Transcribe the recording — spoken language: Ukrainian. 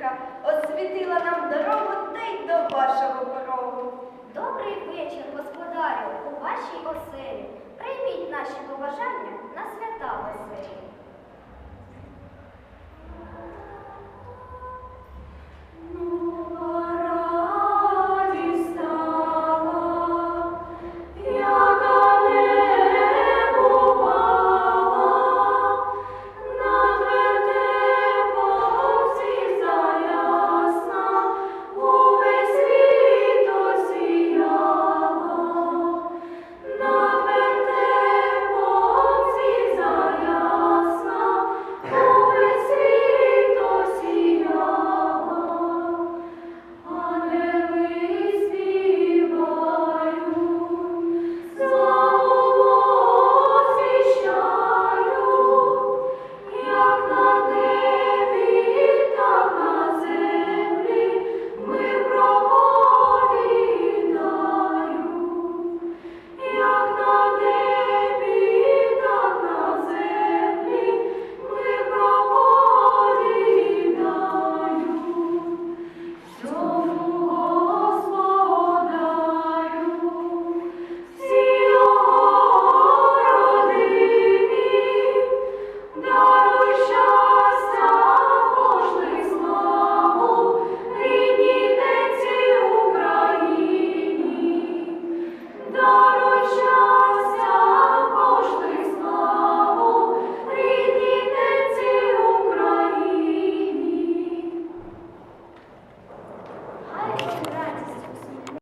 зірка освітила нам дорогу та й до вашого порогу. Добрий вечір, господарю, у вашій оси.